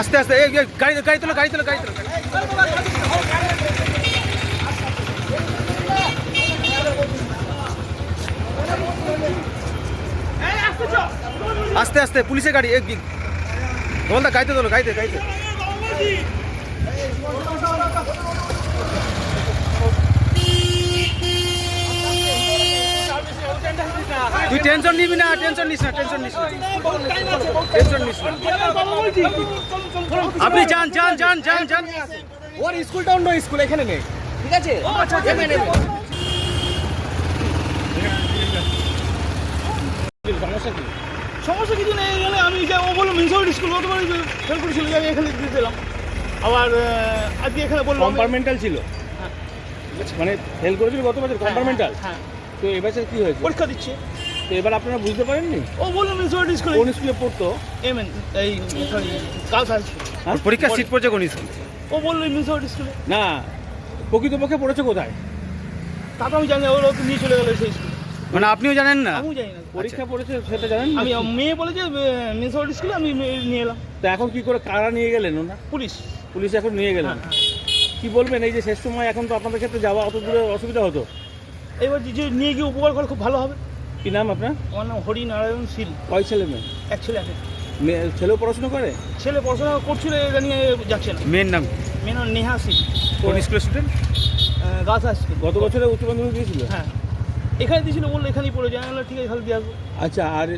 আস্তে আস্তে, এই গাড়ি গাড়ি তোলো গাড়ি তোলো গাড়ি তোলো আস্তে আস্তে, পুলিশের গাড়ি, এই বলদা গাড়িতে তোলো, গাড়িতে গাড়িতে। তুই টেনশন নিবি না টেনশন নিস না টেনশন নিস না। টেনশন নিস না। আপনি যান যান যান যান যান। ওর স্কুলটা অন্য স্কুল এখানে নেই ঠিক আছে? নেবে নেবে সমস্যা কি? সমস্যা কিছু নেই এখানে আমি যা ও বলল মিউনিসিপালিটি স্কুল গতবার ফেল করেছিল যে আমি এখানে দিয়ে দিলাম। আবার আজকে এখানে বলল আমি- কম্পার্টমেন্টাল ছিল। হ্যাঁ। মানে ফেল করেছিল গত বছর? কম্পার্টমেন্টাল হ্যাঁ তো এবছর কি হয়েছে? পরীক্ষা দিচ্ছে। তো এবার আপনারা বুঝতে পারেননি? ও বলল মিউনিসিপালিটি স্কুলে কোন স্কুলে পড়তো? এম এন এই সরি গার্লস হাই স্কুল হ্যাঁ? পরীক্ষা সিট পড়ছে কোন স্কুল ও বলল মিউনিসিপালিটি স্কুলে না প্রকৃতপক্ষে পড়েছে কোথায়? তা তো আমি জানি না, তো নিয়ে চলে গেলো সেই স্কুলে মানে আপনিও জানেন না? আমিও জানি না। পরীক্ষা পড়েছে সেটা জানেন না? আমি মেয়ে বলেছে মিউনিসিপালিটি স্কুলে আমি নিয়ে এলাম। তো এখন কি করে কারা নিয়ে গেলেন ওনা পুলিশ। পুলিশ এখন নিয়ে গেলেন? হ্যাঁ, কি বলবেন এই যে শেষ সময় এখন তো আপনাদের ক্ষেত্রে যাওয়া অত দূরে অসুবিধা হতো? এবার যে নিয়ে গিয়ে উপকার করলে খুব ভালো হবে। কি নাম আপনার? আমার নাম হরিনারায়ণ শীল। কয় ছেলে মেয়ে? এক ছেলে আছে মেয়ে- ছেলেও পড়াশোনা করে? ছেলে পড়াশোনা করছিল এটা নিয়ে যাচ্ছে না। মেয়ের নাম? মেয়ে নাম নেহা শীল। কোন স্কুলের স্টুডেন্ট হাই স্কুল। গত বছরে উচ্চ মাধ্যমিক দিয়েছিল? হ্যাঁ। এখানে দিয়েছিল বলল এখানেই পড়ে যায় আমি বললাম, ঠিক আছে তাহলে দিয়ে আসব। আচ্ছা আর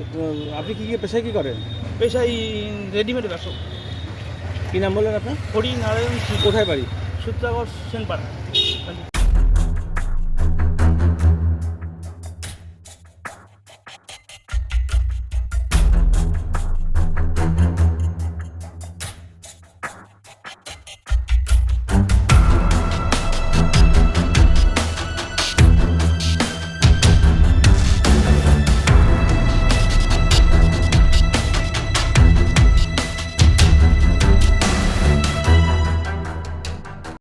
আপনি কি কি পেশায় কি করেন? পেশাই রেডিমেড ব্যবসা। কি নাম বললেন আপনার? হরি নারায়ণ শীল। কোথায় বাড়ি? সূত্রাগড় সেনপাড়া।